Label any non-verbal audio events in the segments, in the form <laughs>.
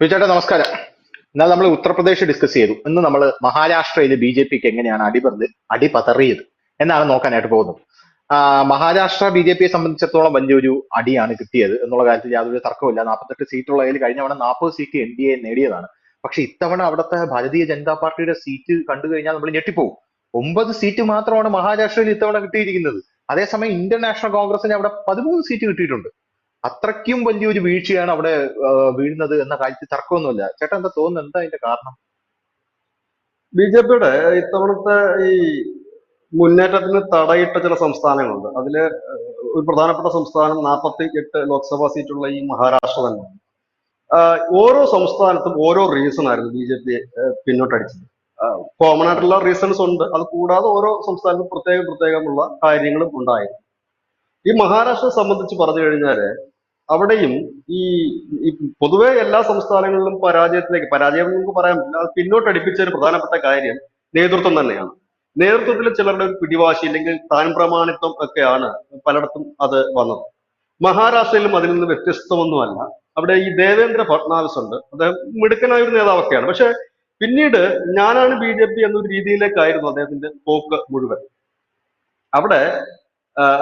ചേട്ടാ നമസ്കാരം. എന്നാൽ നമ്മൾ ഉത്തർപ്രദേശ് ഡിസ്കസ് ചെയ്തു. ഇന്ന് നമ്മൾ മഹാരാഷ്ട്രയിൽ ബി ജെ പിക്ക് എങ്ങനെയാണ് അടിപറത് അടിപതറിയത് എന്നാണ് നോക്കാനായിട്ട് പോകുന്നത്. മഹാരാഷ്ട്ര ബി ജെ പിയെ സംബന്ധിച്ചിടത്തോളം വലിയൊരു അടിയാണ് കിട്ടിയത് എന്നുള്ള കാര്യത്തിൽ യാതൊരു തർക്കമില്ല നാൽപ്പത്തെട്ട് സീറ്റുള്ളതിൽ കഴിഞ്ഞ തവണ നാൽപ്പത് സീറ്റ് എൻ ഡി എ നേടിയതാണ്. പക്ഷെ ഇത്തവണ അവിടുത്തെ ഭാരതീയ ജനതാ പാർട്ടിയുടെ സീറ്റ് കണ്ടു കഴിഞ്ഞാൽ നമ്മൾ ഞെട്ടിപ്പോകും ഒമ്പത് സീറ്റ് മാത്രമാണ് മഹാരാഷ്ട്രയിൽ ഇത്തവണ കിട്ടിയിരിക്കുന്നത്. അതേസമയം ഇന്ത്യൻ നാഷണൽ കോൺഗ്രസിന് അവിടെ പതിമൂന്ന് സീറ്റ് കിട്ടിയിട്ടുണ്ട്. അത്രയ്ക്കും വലിയൊരു വീഴ്ചയാണ് അവിടെ വീഴുന്നത് എന്ന കാര്യത്തിൽ തർക്കമൊന്നുമില്ല. ചേട്ടാ എന്താ തോന്നുന്നത്? എന്താ അതിന്റെ കാരണം? ബി ജെ പിയുടെ ഇത്തവണത്തെ ഈ മുന്നേറ്റത്തിന് തടയിട്ട ചില സംസ്ഥാനങ്ങളുണ്ട്. അതിൽ ഒരു പ്രധാനപ്പെട്ട സംസ്ഥാനം നാൽപ്പത്തി എട്ട് ലോക്സഭാ സീറ്റുള്ള ഈ മഹാരാഷ്ട്ര തന്നെ. ഓരോ സംസ്ഥാനത്തും ഓരോ റീസൺ ആയിരുന്നു ബി ജെ പി പിന്നോട്ടടിച്ചത്. കോമൺ ആയിട്ടുള്ള റീസൺസ് ഉണ്ട്. അത് കൂടാതെ ഓരോ സംസ്ഥാനത്തും പ്രത്യേകം പ്രത്യേകമുള്ള കാര്യങ്ങളും ഉണ്ടായിരുന്നു. ഈ മഹാരാഷ്ട്രയെ സംബന്ധിച്ച് പറഞ്ഞു കഴിഞ്ഞാൽ അവിടെയും ഈ പൊതുവെ എല്ലാ സംസ്ഥാനങ്ങളിലും പരാജയത്തിലേക്ക് പരാജയം നമുക്ക് പറയാൻ പറ്റില്ല. അത് പിന്നോട്ടടിപ്പിച്ച ഒരു പ്രധാനപ്പെട്ട കാര്യം നേതൃത്വം തന്നെയാണ്. നേതൃത്വത്തിൽ ചിലരുടെ ഒരു പിടിവാശി അല്ലെങ്കിൽ താൻ പ്രമാണിത്വം ഒക്കെയാണ് പലയിടത്തും അത് വന്നത്. മഹാരാഷ്ട്രയിലും അതിൽ നിന്ന് വ്യത്യസ്തമൊന്നുമല്ല. അവിടെ ഈ ദേവേന്ദ്ര ഫട്നാവിസ് ഉണ്ട്. അദ്ദേഹം മിടുക്കനായ ഒരു നേതാവൊക്കെയാണ്. പക്ഷെ പിന്നീട് ഞാനാണ് ബി ജെ പി എന്നൊരു രീതിയിലേക്കായിരുന്നു അദ്ദേഹത്തിന്റെ പോക്ക് മുഴുവൻ. അവിടെ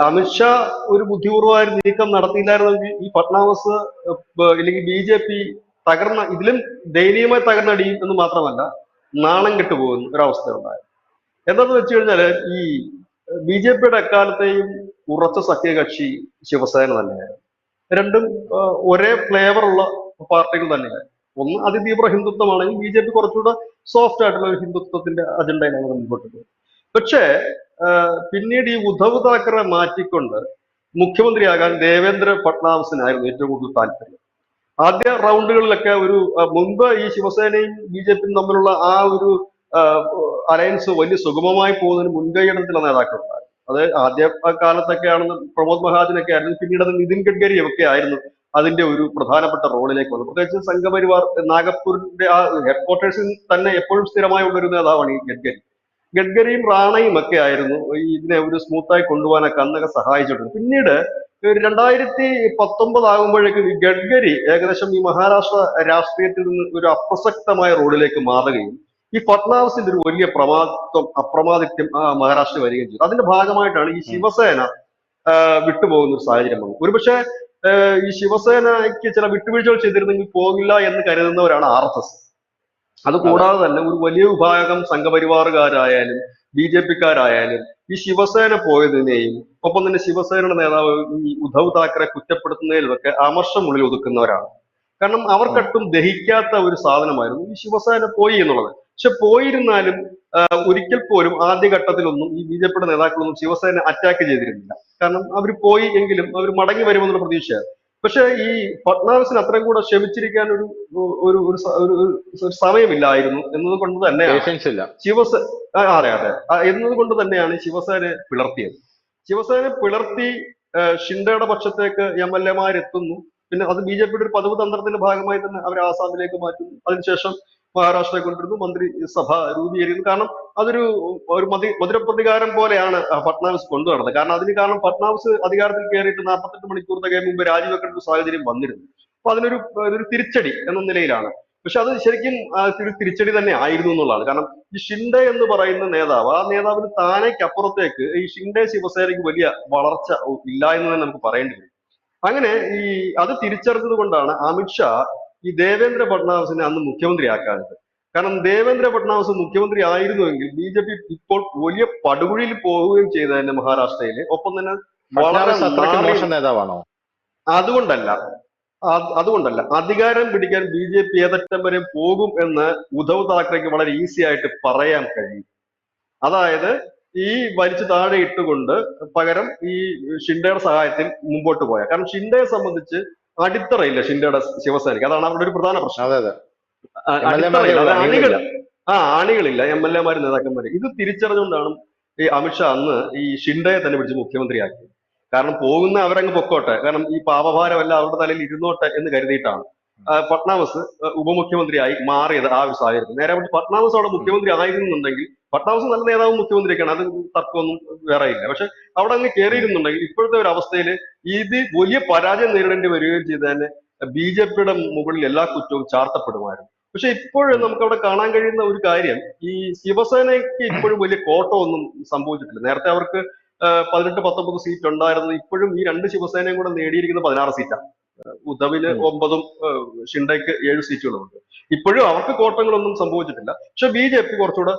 അമിത്ഷാ ഒരു ബുദ്ധിപൂർവമായ നീക്കം നടത്തിയില്ലായിരുന്നെങ്കിൽ ഈ ഫട്നാവിസ് അല്ലെങ്കിൽ ബി ജെ പി തകർന്ന ഇതിലും ദയനീയമായി തകർന്നടിയും എന്ന് മാത്രമല്ല നാണം കെട്ടുപോകുന്ന ഒരവസ്ഥ ഉണ്ടായത് എന്താന്ന് വെച്ച് കഴിഞ്ഞാൽ ഈ ബി ജെ പിയുടെ എക്കാലത്തെയും ഉറച്ച സഖ്യകക്ഷി ശിവസേന തന്നെയായിരുന്നു. രണ്ടും ഒരേ ഫ്ലേവർ ഉള്ള പാർട്ടികൾ തന്നെയായിരുന്നു. ഒന്ന് അതിതീവ്ര ഹിന്ദുത്വമാണെങ്കിൽ ബി ജെ പി കുറച്ചുകൂടെ സോഫ്റ്റ് ആയിട്ടുള്ള ഒരു ഹിന്ദുത്വത്തിന്റെ അജണ്ടയിലാണ് മുൻപോട്ട് പക്ഷേ പിന്നീട് ഈ ഉദ്ധവ് താക്കറെ മാറ്റിക്കൊണ്ട് മുഖ്യമന്ത്രിയാകാൻ ദേവേന്ദ്ര ഫട്നാവിസിനായിരുന്നു ഏറ്റവും കൂടുതൽ താല്പര്യം. ആദ്യ റൗണ്ടുകളിലൊക്കെ ഒരു മുൻപ് ഈ ശിവസേനയും ബി ജെ പിയും തമ്മിലുള്ള ആ ഒരു അലയൻസ് വലിയ സുഗമമായി പോകുന്നതിന് മുൻകൈയിടം ചില നേതാക്കളുണ്ടായിരുന്നു. അത് ആദ്യ കാലത്തൊക്കെയാണെന്ന് പ്രമോദ് മഹാജനൊക്കെ ആയിരുന്നു. പിന്നീട് അത് നിതിൻ ഗഡ്കരിയും ഒക്കെ ആയിരുന്നു അതിന്റെ ഒരു പ്രധാനപ്പെട്ട റോളിലേക്ക് വന്നു പ്രത്യേകിച്ച് സംഘപരിവാർ നാഗപ്പൂരിന്റെ ആ ഹെഡ്ക്വാർട്ടേഴ്സിൽ തന്നെ എപ്പോഴും സ്ഥിരമായി ഉള്ളൊരു നേതാവാണ് ഈ ഗഡ്കരി. ഗഡ്കരിയും റാണയും ഒക്കെ ആയിരുന്നു ഇതിനെ ഒരു സ്മൂത്തായി കൊണ്ടുപോകാനൊക്കെ അന്നൊക്കെ സഹായിച്ചിട്ടുണ്ട്. പിന്നീട് ഒരു രണ്ടായിരത്തി പത്തൊമ്പത് ആകുമ്പോഴേക്കും ഗഡ്കരി ഏകദേശം ഈ മഹാരാഷ്ട്ര രാഷ്ട്രീയത്തിൽ നിന്ന് ഒരു അപ്രസക്തമായ റോഡിലേക്ക് മാറുകയും ഈ ഫട്നാവിസിന്റെ ഒരു വലിയ പ്രമാദിത്വം അപ്രമാദിത്യം മഹാരാഷ്ട്ര വരികയും ചെയ്തു. അതിന്റെ ഭാഗമായിട്ടാണ് ഈ ശിവസേന വിട്ടുപോകുന്ന ഒരു സാഹചര്യം വന്നത്. ഒരുപക്ഷെ ഈ ശിവസേനയ്ക്ക് ചില വിട്ടുവീഴ്ചകൾ ചെയ്തിരുന്നെങ്കിൽ പോകില്ല എന്ന് കരുതുന്നവരാണ് ആർ എസ് എസ്. അത് കൂടാതെ തന്നെ ഒരു വലിയ വിഭാഗം സംഘപരിവാറുകാരായാലും ബി ജെ പിക്കാരായാലും ഈ ശിവസേന പോയതിനെയും ഒപ്പം തന്നെ ശിവസേനയുടെ നേതാവ് ഈ ഉദ്ധവ് താക്കറെ കുറ്റപ്പെടുത്തുന്നതിലുമൊക്കെ അമർഷമുള്ളിൽ ഒതുക്കുന്നവരാണ്. കാരണം അവർക്കൊട്ടും ദഹിക്കാത്ത ഒരു സാധനമായിരുന്നു ഈ ശിവസേന പോയി എന്നുള്ളത്. പക്ഷെ പോയിരുന്നാലും ഒരിക്കൽ പോലും ആദ്യഘട്ടത്തിലൊന്നും ഈ ബി ജെ പിയുടെ നേതാക്കളൊന്നും ശിവസേന അറ്റാക്ക് ചെയ്തിരുന്നില്ല. കാരണം അവർ പോയി എങ്കിലും അവർ മടങ്ങി വരുമെന്നുള്ള പ്രതീക്ഷയാണ്. പക്ഷെ ഈ ഫട്നാവിസിന് അത്രയും കൂടെ ക്ഷമിച്ചിരിക്കാൻ ഒരു ഒരു ഒരു സമയമില്ലായിരുന്നു എന്നത് കൊണ്ട് തന്നെയാണ് ശിവസേ അതെ അതെ. എന്നത് കൊണ്ട് തന്നെയാണ് ശിവസേന പിളർത്തിയത്. ശിവസേന പിളർത്തി ഷിൻഡയുടെ പക്ഷത്തേക്ക് എം എൽ എമാരെത്തുന്നു പിന്നെ അത് ബി ജെ പിയുടെ ഒരു പതിവ് തന്ത്രത്തിന്റെ ഭാഗമായി തന്നെ അവർ ആസാമിലേക്ക് മാറ്റുന്നു. അതിനുശേഷം മഹാരാഷ്ട്രയെ കൊണ്ടിരുന്നു മന്ത്രിസഭ രൂപീകരിക്കുന്നു. കാരണം അതൊരു ഒരു മതി മധുരപ്രതികാരം പോലെയാണ് ഫട്നാവിസ് കൊണ്ടുനടന്നത് കാരണം അതിന് കാരണം ഫട്നാവിസ് അധികാരത്തിൽ കയറിയിട്ട് നാൽപ്പത്തെട്ട് മണിക്കൂർ തികയും മുമ്പ് രാജിവെക്കേണ്ട ഒരു സാഹചര്യം വന്നിരുന്നു. അപ്പൊ അതിനൊരു ഒരു തിരിച്ചടി എന്ന നിലയിലാണ്. പക്ഷെ അത് ശരിക്കും ഒരു തിരിച്ചടി തന്നെ ആയിരുന്നു എന്നുള്ളതാണ്. കാരണം ഈ ഷിൻഡെ എന്ന് പറയുന്ന നേതാവ് ആ നേതാവിന് താനേക്കപ്പുറത്തേക്ക് ഈ ഷിൻഡെ ശിവസേനയ്ക്ക് വലിയ വളർച്ച ഇല്ല എന്ന് തന്നെ നമുക്ക് പറയേണ്ടി വരും. അങ്ങനെ ഈ അത് തിരിച്ചറിഞ്ഞത് കൊണ്ടാണ് അമിത്ഷാ ഈ ദേവേന്ദ്ര ഫട്നാവിസിനെ അന്ന് മുഖ്യമന്ത്രി ആക്കാറുണ്ട് കാരണം ദേവേന്ദ്ര ഫട്നാവിസ് മുഖ്യമന്ത്രി ആയിരുന്നുവെങ്കിൽ ബി ജെ പി ഇപ്പോൾ വലിയ പടുകുഴിയിൽ പോവുകയും ചെയ്തതന്നെ മഹാരാഷ്ട്രയിലെ ഒപ്പം തന്നെ വളരെ നേതാവാണോ? അതുകൊണ്ടല്ല. അതുകൊണ്ടല്ല. അധികാരം പിടിക്കാൻ ബി ജെ പി ഏതറ്റം വരെ പോകും എന്ന് ഉദ്ധവ് താക്കറെക്ക് വളരെ ഈസി ആയിട്ട് പറയാൻ കഴിയും. അതായത് ഈ വലിച്ചു താഴെ ഇട്ടുകൊണ്ട് പകരം ഈ ഷിൻഡയുടെ സഹായത്തിൽ മുമ്പോട്ട് പോയ കാരണം ഷിൻഡയെ സംബന്ധിച്ച് അടിത്തറയില്ല ഷിൻഡയുടെ ശിവസേനയ്ക്ക്. അതാണ് അവരുടെ ഒരു പ്രധാന പ്രശ്നം. അടിത്തറയില്ല. അണികൾ. ആ അണികളില്ല. M L എമാര് നേതാക്കന്മാര്. ഇത് തിരിച്ചറിഞ്ഞുകൊണ്ടാണ് ഈ അമിത്ഷാ അന്ന് ഈ ഷിൻഡയെ തന്നെ പിടിച്ച് മുഖ്യമന്ത്രിയാക്കി കാരണം പോകുന്ന അവരങ്ങ് പൊക്കോട്ടെ. കാരണം ഈ പാപഭാരം പാപഭാരമല്ല അവരുടെ തലയിൽ ഇരുന്നോട്ടെ എന്ന് കരുതിയിട്ടാണ്. ഫട്നാവിസ് ഉപമുഖ്യമന്ത്രിയായി മാറിയത് ആ ഒരു സാഹചര്യത്തിൽ. നേരെ ഫട്നാവിസ് അവിടെ മുഖ്യമന്ത്രി ആയിരുന്നുണ്ടെങ്കിൽ ഫട്നാവിസ് നല്ല നേതാവും മുഖ്യമന്ത്രിയൊക്കെയാണ്. അത് തർക്കമൊന്നും വേറെ ഇല്ല. പക്ഷെ അവിടെ അങ്ങ് കയറിയിരുന്നുണ്ടെങ്കിൽ ഇപ്പോഴത്തെ ഒരു അവസ്ഥയിൽ ഇത് വലിയ പരാജയം നേരിടേണ്ടി വരികയും ചെയ്തതിന് ബി ജെ പിയുടെ മുകളിൽ എല്ലാ കുറ്റവും ചാർത്തപ്പെടുമായിരുന്നു. പക്ഷെ ഇപ്പോഴും നമുക്ക് അവിടെ കാണാൻ കഴിയുന്ന ഒരു കാര്യം ഈ ശിവസേനയ്ക്ക് ഇപ്പോഴും വലിയ കോട്ടമൊന്നും സംഭവിച്ചിട്ടില്ല. നേരത്തെ അവർക്ക് പതിനെട്ട് പത്തൊമ്പത് സീറ്റ് ഉണ്ടായിരുന്നു ഇപ്പോഴും ഈ രണ്ട് ശിവസേനയും കൂടെ നേടിയിരിക്കുന്ന പതിനാറ് സീറ്റാണ്. ഉദ്ധവിന് ഉം. ഒമ്പതും ഷിൻഡയ്ക്ക് ഏഴ് സീറ്റുകളുമുണ്ട് ഇപ്പോഴും അവർക്ക് കോട്ടങ്ങളൊന്നും സംഭവിച്ചിട്ടില്ല. പക്ഷെ ബി ജെ പി കുറച്ചുകൂടെ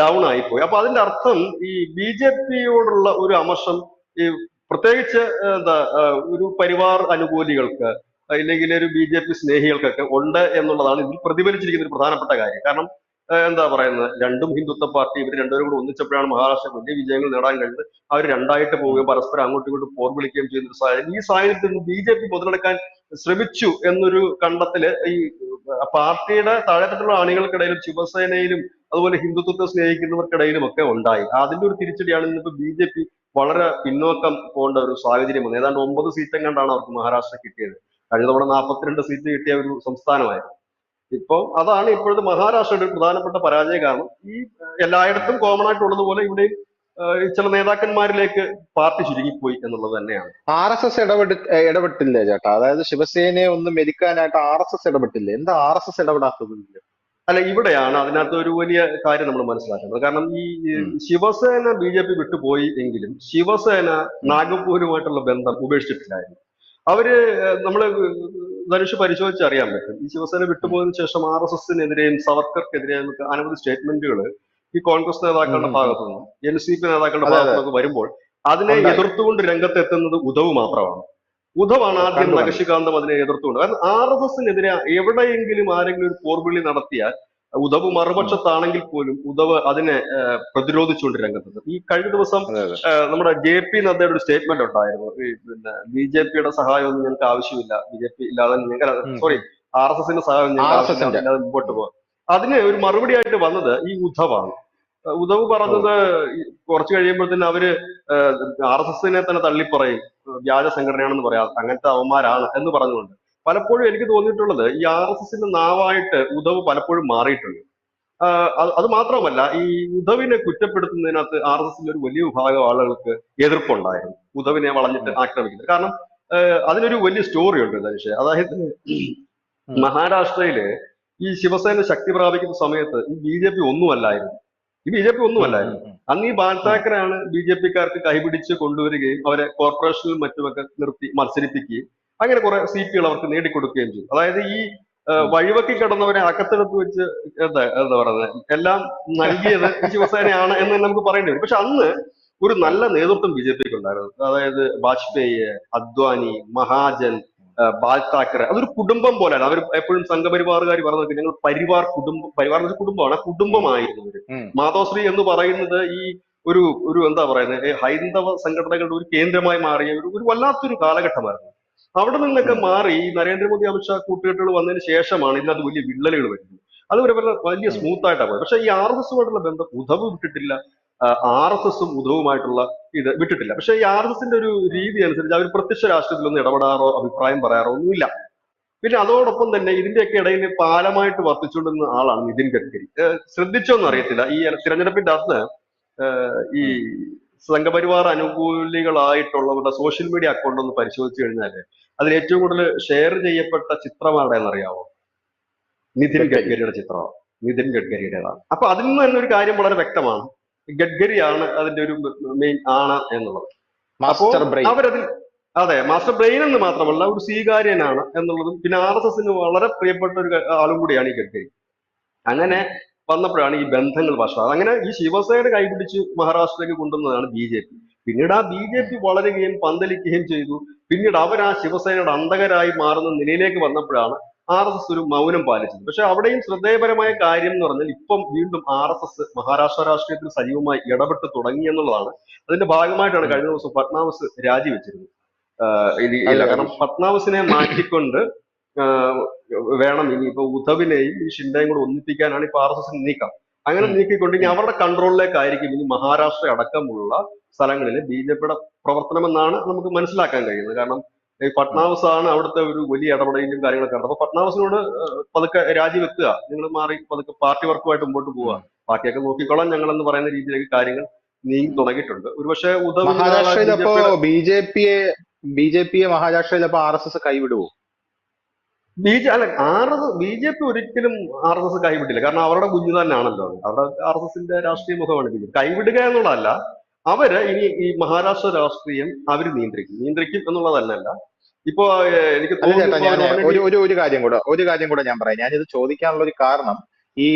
ഡൗൺ ആയിപ്പോയി. അപ്പൊ അതിന്റെ അർത്ഥം ഈ ബി ജെ പിയോടുള്ള ഒരു അമർഷം ഈ പ്രത്യേകിച്ച് എന്താ ഒരു പരിവാർ അനുകൂലികൾക്ക് ഇല്ലെങ്കിൽ ഒരു ബി ജെ പി സ്നേഹികൾക്കൊക്കെ ഉണ്ട് എന്നുള്ളതാണ് ഇതിൽ പ്രതിഫലിച്ചിരിക്കുന്ന ഒരു പ്രധാനപ്പെട്ട കാര്യം. കാരണം എന്താ പറയുന്നത്? രണ്ടും ഹിന്ദുത്വ പാർട്ടി ഇവർ രണ്ടുപേരും കൂടെ ഒന്നിച്ചപ്പോഴാണ് മഹാരാഷ്ട്ര വലിയ വിജയങ്ങൾ നേടാൻ കഴിഞ്ഞത്. അവർ രണ്ടായിട്ട് പോവുകയും പരസ്പരം അങ്ങോട്ടും ഇങ്ങോട്ടും പോർ വിളിക്കുകയും ചെയ്യുന്ന ഒരു സാഹചര്യം. ഈ സാഹചര്യത്തിൽ നിന്ന് ബി ജെ പി മുതലെടുക്കാൻ ശ്രമിച്ചു എന്നൊരു കണ്ടെത്തൽ ഈ പാർട്ടിയുടെ താഴെത്തട്ടുള്ള അണികൾക്കിടയിലും ശിവസേനയിലും അതുപോലെ ഹിന്ദുത്വത്തെ സ്നേഹിക്കുന്നവർക്കിടയിലും ഒക്കെ ഉണ്ടായി. അതിന്റെ ഒരു തിരിച്ചടിയാണ് ഇന്നിപ്പോ ബി ജെ പി വളരെ പിന്നോക്കം പോകേണ്ട ഒരു സാഹചര്യം വന്നു ഏതാണ്ട് ഒമ്പത് സീറ്റും കണ്ടാണ് അവർക്ക് മഹാരാഷ്ട്ര കിട്ടിയത്. കഴിഞ്ഞ തവണ നാൽപ്പത്തിരണ്ട് സീറ്റ് കിട്ടിയ ഒരു സംസ്ഥാനമായിരുന്നു. ഇപ്പൊ അതാണ് ഇപ്പോഴത്തെ മഹാരാഷ്ട്രയുടെ ഒരു പ്രധാനപ്പെട്ട പരാജയ കാരണം. ഈ എല്ലായിടത്തും കോമൺ ആയിട്ടുള്ളത് പോലെ ഇവിടെയും ചില നേതാക്കന്മാരിലേക്ക് പാർട്ടി ചുരുങ്ങിപ്പോയി എന്നുള്ളത് തന്നെയാണ്. ആർ എസ് എസ് ഇടപെട്ട് ഇടപെട്ടില്ലേ ചേട്ടാ? അതായത് ശിവസേനയെ ഒന്ന് മെരിക്കാനായിട്ട് ആർ എസ് എസ് ഇടപെട്ടില്ലേ? എന്താ ആർ എസ് എസ് ഇടപെടാത്തത് അല്ല ഇവിടെയാണ് അതിനകത്ത് ഒരു വലിയ കാര്യം നമ്മൾ മനസ്സിലാക്കുന്നത് കാരണം ഈ ശിവസേന ബി ജെ പി വിട്ടുപോയി എങ്കിലും ശിവസേന നാഗപൂരുമായിട്ടുള്ള ബന്ധം ഉപേക്ഷിച്ചിട്ടില്ലായിരുന്നു. അവർ നമ്മൾ ധനുഷ് പരിശോധിച്ച് അറിയാൻ പറ്റും ഈ ശിവസേന വിട്ടുപോയതിനു ശേഷം ആർ എസ് എസിനെതിരെയും സവർക്കർക്കെതിരെയും നമുക്ക് അനവധി സ്റ്റേറ്റ്മെന്റുകൾ ഈ കോൺഗ്രസ് നേതാക്കളുടെ. ഭാഗത്തു നിന്നും എൻ സി പി നേതാക്കളുടെ ഭാഗത്തു നിന്നൊക്കെ വരുമ്പോൾ അതിനെ. എതിർത്തുകൊണ്ട് രംഗത്തെത്തുന്നത് ഉദവ് മാത്രമാണ് ഉദവാണ് ആദ്യം. നഖശികാന്തം അതിനെ എതിർത്തുകൊണ്ട് കാരണം ആർ എസ് എസിനെതിരെ എവിടെയെങ്കിലും ആരെങ്കിലും ഒരു പോർവിളി നടത്തിയാൽ ഉദ്ധവ് മറുപക്ഷത്താണെങ്കിൽ പോലും ഉദവ് അതിനെ പ്രതിരോധിച്ചുകൊണ്ട് രംഗത്തെത്തും ഈ കഴിഞ്ഞ ദിവസം നമ്മുടെ ജെ പി നദ്ദയുടെ ഒരു സ്റ്റേറ്റ്മെന്റ് ഉണ്ടായിരുന്നു. ഈ പിന്നെ ബി ജെ പിയുടെ സഹായമൊന്നും ഞങ്ങൾക്ക് ആവശ്യമില്ല. ബി ജെ പി ഇല്ലാതെ ഞങ്ങൾ സോറി ആർ എസ് എസിന്റെ സഹായം ഞങ്ങൾ മുമ്പോട്ട് പോകാം അതിന് ഒരു മറുപടി ആയിട്ട് വന്നത് ഈ ഉദ്ധവാണ് ഉദവ് പറഞ്ഞത് കുറച്ചു കുറച്ച് കഴിയുമ്പോഴത്തേന് അവർ ആർ എസ് എസിനെ തന്നെ തള്ളിപ്പറയും. വ്യാജ സംഘടനയാണെന്ന് പറയാം. അങ്ങനത്തെ അവന്മാരാണ് എന്ന് പറഞ്ഞുകൊണ്ട്. പലപ്പോഴും എനിക്ക് തോന്നിയിട്ടുള്ളത് ഈ ആർ എസ് എസിന്റെ നാവായിട്ട് ഉദവ് പലപ്പോഴും മാറിയിട്ടുണ്ട്. അത് മാത്രമല്ല ഈ ഉദവിനെ കുറ്റപ്പെടുത്തുന്നതിനകത്ത് ആർ എസ് എസിന്റെ ഒരു വലിയ വിഭാഗം ആളുകൾക്ക് എതിർപ്പുണ്ടായിരുന്നു. ഉദവിനെ വളഞ്ഞിട്ട് ആക്രമിക്കുന്നത്. കാരണം അതിനൊരു വലിയ സ്റ്റോറി ഉണ്ട് ധനുഷ് അതായത് മഹാരാഷ്ട്രയിൽ ഈ ശിവസേന ശക്തി പ്രാപിക്കുന്ന സമയത്ത് ഈ ബി ജെ പി ഒന്നുമല്ലായിരുന്നു. ഈ ബി ജെ പി ഒന്നുമല്ലായിരുന്നു. അന്ന് ഈ ബാൽ താക്കറെയാണ് ബി ജെ പിക്കാർക്ക് കൈപിടിച്ച് കൊണ്ടുവരികയും അവരെ കോർപ്പറേഷനിലും മറ്റുമൊക്കെ നിർത്തി മത്സരിപ്പിക്കുകയും അങ്ങനെ കുറെ സീറ്റുകൾ അവർക്ക് നേടിക്കൊടുക്കുകയും ചെയ്തു. അതായത് ഈ വഴിവക്കി കിടന്നവരെ അകത്തെടുത്ത് വെച്ച് എന്താ എന്താ പറയുന്നത് എല്ലാം നൽകിയത് ശിവസേനയാണ് എന്ന് തന്നെ നമുക്ക് പറയേണ്ടി വരും. പക്ഷെ അന്ന് ഒരു നല്ല നേതൃത്വം ബി ജെ പിക്ക് ഉണ്ടായിരുന്നു. അതായത് വാജ്പേയി അദ്വാനി മഹാജൻ ബാൽ താക്കറെ അതൊരു കുടുംബം പോലെയാണ് അവർ എപ്പോഴും സംഘപരിവാറുകാർ പറഞ്ഞത് ഞങ്ങൾ പരിവാർ കുടുംബം പരിവാർ എന്ന് കുടുംബമാണ് ആ കുടുംബമായിരുന്നു ഇവർ. മാധവശ്രീ എന്ന് പറയുന്നത് ഈ ഒരു ഒരു എന്താ പറയുന്നത് ഹൈന്ദവ സംഘടനകളുടെ ഒരു കേന്ദ്രമായി മാറിയ ഒരു ഒരു വല്ലാത്തൊരു കാലഘട്ടമായിരുന്നു. അവിടെ നിന്നൊക്കെ മാറി ഈ നരേന്ദ്രമോദി അമിത്ഷാ കൂട്ടുകെട്ടുകൾ വന്നതിന് ശേഷമാണ് ഇതിനകത്ത് വലിയ വിള്ളലുകൾ വരുന്നത്. അത് ഒരു വലിയ- സ്മൂത്ത് ആയിട്ടാണ് പോയത്. പക്ഷെ ഈ ആർ എസ് എസുമായിട്ടുള്ള ബന്ധം ഉധവ് വിട്ടിട്ടില്ല. ആർ എസ് എസും ഉധവുമായിട്ടുള്ള ഇത് വിട്ടിട്ടില്ല. പക്ഷെ ഈ ആർ എസ് എസിന്റെ ഒരു രീതി അനുസരിച്ച് അവർ പ്രത്യക്ഷ രാഷ്ട്രീയത്തിലൊന്നും ഇടപെടാറോ അഭിപ്രായം പറയാറോ ഒന്നുമില്ല. പിന്നെ അതോടൊപ്പം തന്നെ ഇതിന്റെയൊക്കെ ഇടയിൽ പാലമായിട്ട് വർത്തിച്ചുകൊണ്ടിരുന്ന ആളാണ് നിതിൻ ഗഡ്കരി. ശ്രദ്ധിച്ചോന്നറിയത്തില്ല. ഈ തിരഞ്ഞെടുപ്പിന്റെ അന്ന് ഈ സംഘപരിവാർ അനുകൂലികളായിട്ടുള്ളവരുടെ സോഷ്യൽ മീഡിയ അക്കൗണ്ട് ഒന്ന് പരിശോധിച്ചു കഴിഞ്ഞാൽ അതിൽ ഏറ്റവും കൂടുതൽ ഷെയർ ചെയ്യപ്പെട്ട ചിത്രമാണ് അറിയാമോ നിതിൻ ഗഡ്കരിയുടെ ചിത്രമാണ്. നിതിൻ ഗഡ്കരിയുടേതാണ്. അപ്പൊ അതിൽ നിന്ന് തന്നെ ഒരു കാര്യം വളരെ വ്യക്തമാണ്. ഗഡ്കരിയാണ് അതിന്റെ ഒരു മെയിൻ ആണ് എന്നുള്ളത്. മാസ്റ്റർ ബ്രെയിൻ അവരതിൽ അതെ മാസ്റ്റർ ബ്രെയിൻ എന്ന് മാത്രമല്ല ഒരു സ്വീകാര്യനാണ് എന്നുള്ളതും പിന്നെ ആർ എസ് എസിന് വളരെ പ്രിയപ്പെട്ട ഒരു ആളും കൂടിയാണ് ഈ ഗഡ്കരി. അങ്ങനെ വന്നപ്പോഴാണ് ഈ ബന്ധങ്ങൾ വഷളായത് അങ്ങനെ ഈ ശിവസേന കൈപിടിച്ച് മഹാരാഷ്ട്രയിലേക്ക് കൊണ്ടുവന്നതാണ് ബി ജെ പി. പിന്നീട് ആ ബി ജെ പി വളരുകയും പന്തലിക്കുകയും ചെയ്തു. പിന്നീട് അവർ ആ ശിവസേനയുടെ അന്തകരായി മാറുന്ന നിലയിലേക്ക് വന്നപ്പോഴാണ് ആർ എസ് എസ് ഒരു മൗനം പാലിച്ചത്. പക്ഷെ അവിടെയും ശ്രദ്ധേയപരമായ കാര്യം എന്ന് പറഞ്ഞാൽ ഇപ്പം വീണ്ടും ആർ എസ് എസ് മഹാരാഷ്ട്ര രാഷ്ട്രീയത്തിൽ സജീവമായി ഇടപെട്ട് തുടങ്ങി എന്നുള്ളതാണ്. അതിന്റെ ഭാഗമായിട്ടാണ് കഴിഞ്ഞ ദിവസം ഫട്നാവിസ് രാജിവെച്ചിരുന്നത്. കാരണം ഫട്നാവിസിനെ മാറ്റിക്കൊണ്ട് വേണം. ഇനി ഇപ്പൊ ഉദ്ധവിനെയും ഈ ഷിൻഡയും കൂടെ ഒന്നിപ്പിക്കാനാണ് ഇപ്പൊ ആർ എസ് എസിന് നീക്കം. അങ്ങനെ. നീക്കിക്കൊണ്ട് ഇനി അവരുടെ കൺട്രോളിലേക്കായിരിക്കും ഇനി മഹാരാഷ്ട്ര അടക്കമുള്ള സ്ഥലങ്ങളിൽ ബി ജെ പിയുടെ പ്രവർത്തനം എന്നാണ് നമുക്ക് മനസ്സിലാക്കാൻ കഴിയുന്നത്. കാരണം ഈ ഫട്നാവിസ് ആണ് അവിടുത്തെ ഒരു വലിയ ഇടപെടലും കാര്യങ്ങളൊക്കെ ഉണ്ട്. അപ്പൊ ഫട്നാവിസിനോട് പതുക്കെ രാജിവെക്കുക. നിങ്ങൾ മാറി പതുക്കെ പാർട്ടി വർക്കുമായിട്ട് മുമ്പോട്ട് പോവുക. പാർട്ടിയൊക്കെ നോക്കിക്കോളാം. ഞങ്ങൾ എന്ന് പറയുന്ന രീതിയിലേക്ക് കാര്യങ്ങൾ നീങ്ങി തുടങ്ങിയിട്ടുണ്ട്. ഒരുപക്ഷെ ഉദ്ധവ് മഹാരാഷ്ട്രയിൽ അപ്പോ ബി ജെ പിയെ ബി ജെ പിയെ മഹാരാഷ്ട്രയിൽ അപ്പൊ ആർ എസ് എസ് കൈവിടുവോ? ബി ജെ അല്ല R S B J P ഒരിക്കലും ആർ എസ് എസ് കൈവിട്ടില്ല. കാരണം അവരുടെ കുഞ്ഞു തന്നെയാണല്ലോ. അവരുടെ ആർ എസ് എസിന്റെ രാഷ്ട്രീയ മുഖമാണ് ബി ജെ കൈവിടുക എന്നുള്ളതല്ല അവർ ഇനി ഈ മഹാരാഷ്ട്ര രാഷ്ട്രീയം അവർ നിയന്ത്രിക്കും. നിയന്ത്രിക്കും എന്നുള്ളതല്ല ഇപ്പോ ഏഹ്, എനിക്ക് ഒരു ഒരു കാര്യം കൂടെ ഒരു കാര്യം കൂടെ ഞാൻ പറയാം. ഞാനിത് ചോദിക്കാനുള്ള ഒരു കാരണം ഈ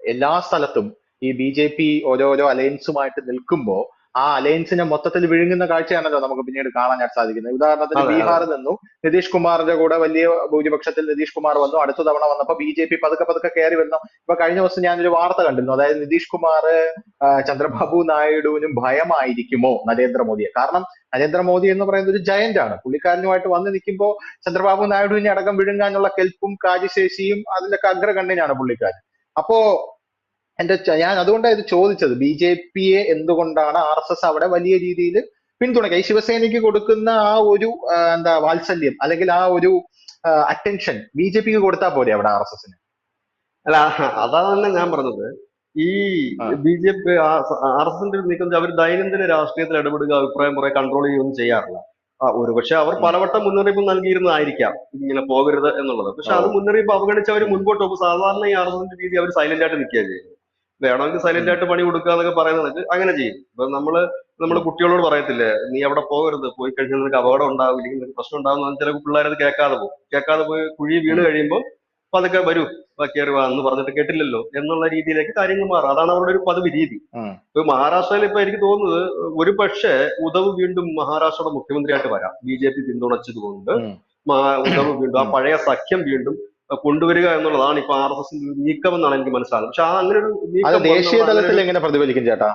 എല്ലാ സ്ഥലത്തും ഈ ബി ജെ പി ഓരോരോ അലയൻസുമായിട്ട് നിൽക്കുമ്പോ ആ അലയൻസിനെ മൊത്തത്തിൽ വിഴുങ്ങുന്ന കാഴ്ചയാണല്ലോ നമുക്ക് പിന്നീട് കാണാനായിട്ട് സാധിക്കുന്നത്. ഉദാഹരണത്തിന്. ബീഹാറിൽ നിന്നും നിതീഷ് കുമാറിന്റെ കൂടെ വലിയ ഭൂരിപക്ഷത്തിൽ നിതീഷ് കുമാർ വന്നു. അടുത്ത തവണ വന്നപ്പോ ബി ജെ പി പതുക്കെ പതുക്കെ കയറി വന്നു ഇപ്പൊ കഴിഞ്ഞ ദിവസം ഞാനൊരു വാർത്ത കണ്ടിരുന്നു. അതായത് നിതീഷ് കുമാർ ചന്ദ്രബാബു നായിഡുവിനും ഭയമായിരിക്കുമോ നരേന്ദ്രമോദിയെ? കാരണം നരേന്ദ്രമോദി എന്ന് പറയുന്നത് ഒരു ജയന്റ് ആണ്. പുള്ളിക്കാരനുമായിട്ട് വന്ന് നിൽക്കുമ്പോൾ ചന്ദ്രബാബു നായിഡുവിനെ അടക്കം വിഴുങ്ങാനുള്ള കെൽപ്പും കാര്യശേഷിയും അതിലൊക്കെ അഗ്രഗണ്യനാണ് പുള്ളിക്കാരൻ. അപ്പോ എന്റെ ഞാൻ അതുകൊണ്ടാണ് ഇത് ചോദിച്ചത്. ബി ജെ പിയെ എന്തുകൊണ്ടാണ് ആർ എസ് എസ് അവിടെ വലിയ രീതിയിൽ പിന്തുണയ്ക്കുക? ഈ ശിവസേനയ്ക്ക് കൊടുക്കുന്ന ആ ഒരു എന്താ വാത്സല്യം അല്ലെങ്കിൽ ആ ഒരു അറ്റൻഷൻ ബി ജെ പിക്ക് കൊടുത്താൽ പോരെ അവിടെ ആർ എസ് എസിന്? അല്ല അതാണ് ഞാൻ പറഞ്ഞത്. ഈ. B J P R S എസിന്റെ നീക്കം അവർ ദൈനംദിന രാഷ്ട്രീയത്തിൽ ഇടപെടുക അഭിപ്രായം കുറെ കൺട്രോൾ ചെയ്യുകയൊന്നും ചെയ്യാറില്ല. ആ ഒരു പക്ഷെ അവർ പലവട്ടം മുന്നറിയിപ്പ് നൽകിയിരുന്നതായിരിക്കാം ഇങ്ങനെ പോകരുത് എന്നുള്ളത്. പക്ഷെ അത്. മുന്നറിയിപ്പ് അവഗണിച്ച് അവർ മുൻപോട്ട് പോകും. സാധാരണ ഈ ആർ എസ് എസിന്റെ രീതി അവർ സൈലന്റ് ആയിട്ട് നിൽക്കുകയാണ് ചെയ്യുന്നത്. വേണമെങ്കിൽ സൈലന്റ് ആയിട്ട് പണി കൊടുക്കുക എന്നൊക്കെ പറയുന്നത് അങ്ങനെ ചെയ്യും ഇപ്പൊ നമ്മൾ ഉം. കുട്ടികളോട് പറയത്തില്ലേ നീ അവിടെ പോകരുത് പോയി കഴിഞ്ഞാൽ നിനക്ക് അപകടം ഉണ്ടാവും ഇല്ലെങ്കിൽ നിനക്ക് പ്രശ്നം ഉണ്ടാവും ചില പിള്ളേരത് കേൾക്കാതെ പോകും കേൾക്കാതെ പോയി കുഴി വീണ്. കഴിയുമ്പോൾ പതുക്കെ വരൂ കയറി വാ എന്ന് പറഞ്ഞിട്ട് കേട്ടില്ലല്ലോ എന്നുള്ള രീതിയിലേക്ക് കാര്യങ്ങൾ മാറും അതാണ് അവരുടെ ഒരു പതിവ് രീതി. ഇപ്പൊ മഹാരാഷ്ട്രയിൽ ഇപ്പൊ എനിക്ക് തോന്നുന്നത് ഒരു പക്ഷേ ഉദവ് വീണ്ടും മഹാരാഷ്ട്രയുടെ മുഖ്യമന്ത്രിയായിട്ട് വരാം ബി ജെ പി പിന്തുണച്ചത് കൊണ്ട് ഉം. വീണ്ടും ആ പഴയ സഖ്യം വീണ്ടും കൊണ്ടുവരിക എന്നുള്ളതാണ് ഇപ്പൊ ആർ എസ് എസിന്റെ നീക്കം എന്നാണ് എനിക്ക് മനസ്സിലാകുന്നത്. പക്ഷെ ആ അങ്ങനെ ഒരു ദേശീയ തലത്തിൽ എങ്ങനെ പ്രതിഫലിക്കും ചേട്ടാ?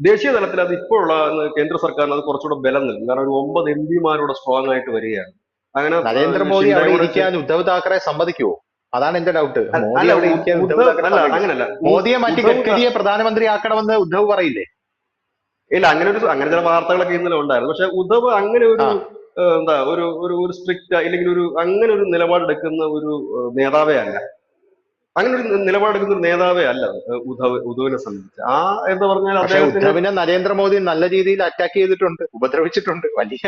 ദേശീയ തലത്തിൽ അത് ഇപ്പോഴുള്ള കേന്ദ്ര സർക്കാരിന് അത് കുറച്ചുകൂടെ ബലം നൽകും. കാരണം ഒരു ഒമ്പത് എം പിമാരുടെ സ്ട്രോങ് ആയിട്ട് വരികയാണ്. അങ്ങനെ നരേന്ദ്രമോദി അവിടെ ഇരിക്കാൻ ഉദ്ധവ് താക്കറെ സമ്മതിക്കുവോ? അതാണ് എന്റെ ഡൗട്ട് അങ്ങനല്ല. മോദിയെ മാറ്റി ഗഡ്കരിയെ പ്രധാനമന്ത്രി ആക്കണമെന്ന് ഉദ്ധവ് പറയില്ലേ? ഇല്ല അങ്ങനെ ഒരു അങ്ങനെ ചില വാർത്തകളൊക്കെ ഇന്നലെ ഉണ്ടായിരുന്നു. പക്ഷെ ഉദ്ധവ് അങ്ങനെ ഒരു എന്താ ഒരു ഒരു ഒരു സ്ട്രിക്റ്റ് അല്ലെങ്കിൽ ഒരു അങ്ങനെ ഒരു നിലപാടെടുക്കുന്ന ഒരു നേതാവേ അല്ല. അങ്ങനെ ഒരു നിലപാടെടുക്കുന്ന ഒരു നേതാവേ അല്ല ഉദ്ധവ് ഉദ്ധവിനെ സംബന്ധിച്ച്. ആ എന്ന് പറഞ്ഞാൽ അദ്ദേഹത്തിന് ഉദ്ധവിനെ നരേന്ദ്രമോദി നല്ല രീതിയിൽ അറ്റാക്ക് ചെയ്തിട്ടുണ്ട് ഉപദ്രവിച്ചിട്ടുണ്ട്. വലിയ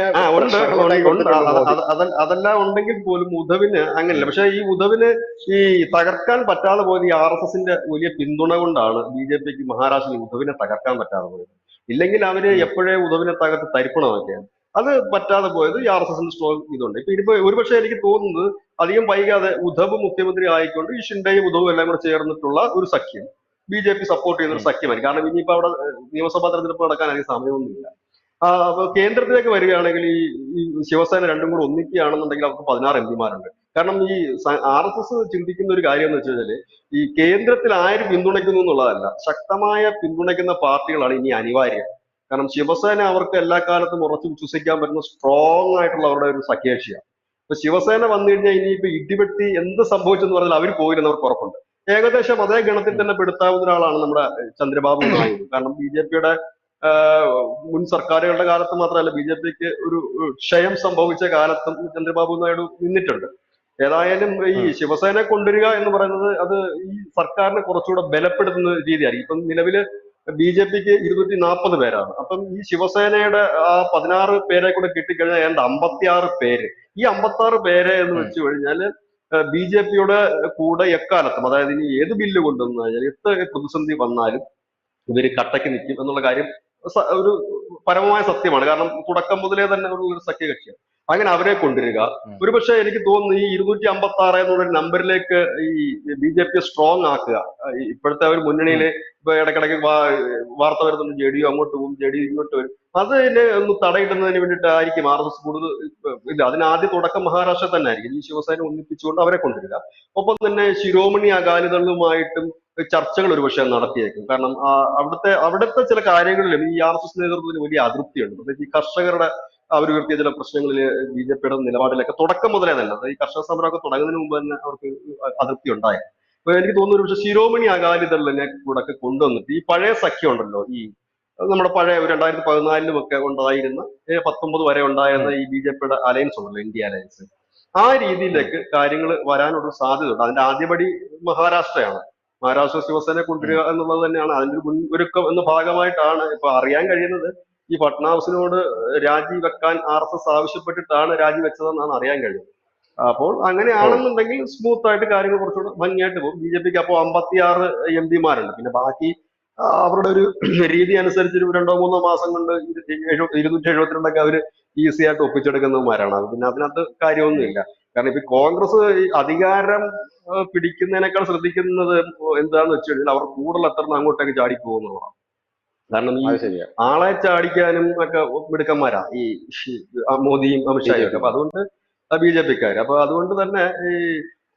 അതെല്ലാം ഉണ്ടെങ്കിൽ പോലും ഉദ്ധവിന് അങ്ങനെയല്ല. പക്ഷെ ഈ ഉദ്ധവിന് ഈ തകർക്കാൻ പറ്റാതെ പോയത് ഈ ആർ എസ് എസിന്റെ വലിയ പിന്തുണ കൊണ്ടാണ് ബി ജെ പിക്ക് മഹാരാഷ്ട്രയിൽ ഉദ്ധവിനെ തകർക്കാൻ പറ്റാതെ പോയത്. ഇല്ലെങ്കിൽ അവർ. എപ്പോഴേ ഉദ്ധവിനെ തകർത്ത് തരിപ്പണമാക്കിയാണ് അത് പറ്റാതെ പോയത് ഈ ആർ എസ് എസിന്റെ സ്ട്രോങ് ഇതുണ്ട്. ഇപ്പൊ ഇതിപ്പോ ഒരുപക്ഷെ എനിക്ക് തോന്നുന്നത് അധികം വൈകാതെ ഉദ്ധവ് മുഖ്യമന്ത്രി ആയിക്കൊണ്ട് ഈ ഷിൻഡയും ഉദ്ധവും എല്ലാം കൂടെ ചേർന്നിട്ടുള്ള ഒരു സഖ്യം ബി ജെ പി സപ്പോർട്ട് ചെയ്യുന്ന ഒരു. സഖ്യമായിരിക്കും. കാരണം ഇനിയിപ്പോ അവിടെ നിയമസഭാ തെരഞ്ഞെടുപ്പ് നടക്കാൻ അധികം സമയമൊന്നുമില്ല. കേന്ദ്രത്തിലേക്ക് വരികയാണെങ്കിൽ ഈ ഈ ശിവസേന രണ്ടും കൂടെ ഒന്നിക്കുകയാണെന്നുണ്ടെങ്കിൽ അവർക്ക് പതിനാറ് എം പിമാരുണ്ട്. കാരണം ഈ ആർ എസ് എസ് ചിന്തിക്കുന്ന ഒരു കാര്യം എന്ന് വെച്ച് കഴിഞ്ഞാൽ ഈ കേന്ദ്രത്തിൽ ആര് പിന്തുണയ്ക്കുന്നു എന്നുള്ളതല്ല ശക്തമായ പിന്തുണയ്ക്കുന്ന പാർട്ടികളാണ് ഇനി അനിവാര്യം. കാരണം ശിവസേന അവർക്ക് എല്ലാ കാലത്തും ഉറച്ചു വിശ്വസിക്കാൻ പറ്റുന്ന സ്ട്രോങ് ആയിട്ടുള്ള അവരുടെ ഒരു സഖ്യേഷിയാണ് ഇപ്പൊ ശിവസേന വന്നു കഴിഞ്ഞാൽ ഇനിയിപ്പോ ഇടിവെട്ടി എന്ത് സംഭവിച്ചെന്ന് പറഞ്ഞാൽ അവർ പോയില്ലെന്ന് അവർക്ക് ഉറപ്പുണ്ട്. ഏകദേശം അതേ ഗണത്തിൽ തന്നെ പെടുത്താവുന്ന ഒരാളാണ് നമ്മുടെ ചന്ദ്രബാബു നായിഡു കാരണം ബി ജെ പിയുടെ മുൻ സർക്കാരുകളുടെ കാലത്ത് മാത്രമല്ല ബി ജെ പിക്ക് ഒരു ഒരു ക്ഷയം സംഭവിച്ച കാലത്തും ചന്ദ്രബാബു നായിഡു നിന്നിട്ടുണ്ട്. ഏതായാലും ഈ ശിവസേന കൊണ്ടുവരിക എന്ന് പറയുന്നത് അത് ഈ സർക്കാരിനെ കുറച്ചുകൂടെ ബലപ്പെടുത്തുന്ന രീതിയായിരിക്കും. ഇപ്പം നിലവിൽ ബി ജെ പിക്ക് ഇരുന്നൂറ്റി നാൽപ്പത് പേരാണ്. അപ്പം ഈ ശിവസേനയുടെ ആ പതിനാറ് പേരെ കൂടെ കിട്ടിക്കഴിഞ്ഞാൽ ഏതാണ്ട് അമ്പത്തിയാറ് പേര്. ഈ അമ്പത്തി ആറ് പേരെ എന്ന്. വെച്ച് കഴിഞ്ഞാൽ ബി ജെ പിയുടെ കൂടെ എക്കാലത്തും അതായത് ഇനി ഏത് ബില്ല് കൊണ്ടുവന്നു കഴിഞ്ഞാൽ എത്ര പ്രതിസന്ധി വന്നാലും ഇവർ കട്ടയ്ക്ക് നിൽക്കും എന്നുള്ള കാര്യം ഒരു പരമമായ സത്യമാണ്. കാരണം തുടക്കം മുതലേ തന്നെ ഉള്ള ഒരു സഖ്യകക്ഷിയാണ്. അങ്ങനെ അവരെ കൊണ്ടുവരിക. ഒരുപക്ഷെ എനിക്ക് തോന്നുന്നു ഈ ഇരുന്നൂറ്റി അമ്പത്തി ആറ് എന്നുള്ള നമ്പറിലേക്ക് ഈ ബി ജെ പി സ്ട്രോങ് ആക്കുക. ഇപ്പോഴത്തെ ഒരു മുന്നണിയിൽ ഇപ്പൊ ഇടക്കിടക്ക് വാർത്ത വരുന്നുണ്ട് ജെ ഡി യു അങ്ങോട്ട് പോകും ജെ ഡി യു ഇങ്ങോട്ട് വരും. അതിനെ ഒന്ന് തടയിടുന്നതിന് വേണ്ടിയിട്ടായിരിക്കും ആർ എസ് എസ് കൂടുതൽ ഇല്ല അതിന് ആദ്യ തുടക്കം മഹാരാഷ്ട്ര തന്നെ ആയിരിക്കും. ഈ ശിവസേന ഒന്നിപ്പിച്ചുകൊണ്ട് അവരെ കൊണ്ടുവരിക. ഒപ്പം തന്നെ ശിരോമണി അകാലിദളുമായിട്ടും ചർച്ചകൾ ഒരുപക്ഷെ നടത്തിയേക്കും. കാരണം അവിടുത്തെ അവിടുത്തെ ചില കാര്യങ്ങളിലും ഈ ആർ എസ് എസ് നേതൃത്വത്തിന് വലിയ അതൃപ്തിയുണ്ട്. പ്രത്യേകിച്ച് ഈ കർഷകരുടെ അവർ ഉയർത്തിയ ചില പ്രശ്നങ്ങളിൽ ബി ജെ പിയുടെ നിലപാടിലൊക്കെ തുടക്കം മുതലേ തന്നെ ഈ കർഷക സമരം ഒക്കെ തുടങ്ങുന്നതിന് മുമ്പ് തന്നെ അവർക്ക് അതൃപ്തി ഉണ്ടായി. അപ്പൊ എനിക്ക് തോന്നുന്നു പക്ഷെ ശിരോമണി അകാലിദളിനെ ഒക്കെ കൊണ്ടുവന്നിട്ട് ഈ പഴയ സഖ്യം ഉണ്ടല്ലോ ഈ നമ്മുടെ പഴയ രണ്ടായിരത്തി പതിനാലിലും ഒക്കെ ഉണ്ടായിരുന്ന പത്തൊമ്പത് വരെ ഉണ്ടായിരുന്ന ഈ ബി ജെ പിയുടെ അലയൻസ് ഉണ്ടല്ലോ ഇന്ത്യ അലയൻസ്. ആ രീതിയിലേക്ക് കാര്യങ്ങൾ വരാനുള്ള സാധ്യത ഉണ്ട് അതിന്റെ ആദ്യപടി മഹാരാഷ്ട്രയാണ്. മഹാരാഷ്ട്ര ശിവസേന കൊണ്ടുവരിക എന്നുള്ളത് തന്നെയാണ് അതിന്റെ ഒരു മുൻഒരുക്കം എന്ന ഭാഗമായിട്ടാണ് ഇപ്പൊ അറിയാൻ കഴിയുന്നത്. ഈ ഫട്നാവിസിനോട് രാജിവെക്കാൻ ആർ എസ് എസ് ആവശ്യപ്പെട്ടിട്ടാണ് രാജിവെച്ചതെന്നാണ് അറിയാൻ കഴിയുന്നത് അപ്പോൾ അങ്ങനെയാണെന്നുണ്ടെങ്കിൽ സ്മൂത്ത് ആയിട്ട് കാര്യങ്ങൾ കുറച്ചുകൂടെ ഭംഗിയായിട്ട് പോകും. ബി ജെ പിക്ക് അപ്പോൾ അമ്പത്തിയാറ് എം പിമാരുണ്ട്. പിന്നെ ബാക്കി അവരുടെ ഒരു രീതി അനുസരിച്ച് ഒരു രണ്ടോ മൂന്നോ മാസം കൊണ്ട് ഇരുന്നൂറ്റി എഴുപത്തിരണ്ടൊക്കെ അവർ ഈസി ആയിട്ട് ഒപ്പിച്ചെടുക്കുന്നവന്മാരാണ്. പിന്നെ അതിനകത്ത് കാര്യമൊന്നുമില്ല. കാരണം ഇപ്പൊ കോൺഗ്രസ് അധികാരം പിടിക്കുന്നതിനേക്കാൾ ശ്രദ്ധിക്കുന്നത് എന്താന്ന് വെച്ച് കഴിഞ്ഞാൽ അവർ കൂടുതൽ എത്ര അങ്ങോട്ടേക്ക് ചാടി കാരണം ഈ ആളെ ചാടിക്കാനും ഒക്കെ മിടുക്കന്മാരാ ഈ മോദിയും അമിത്ഷായും ഒക്കെ. അപ്പൊ അതുകൊണ്ട് ബി ജെ പിക്കാർ അപ്പൊ അതുകൊണ്ട് തന്നെ ഈ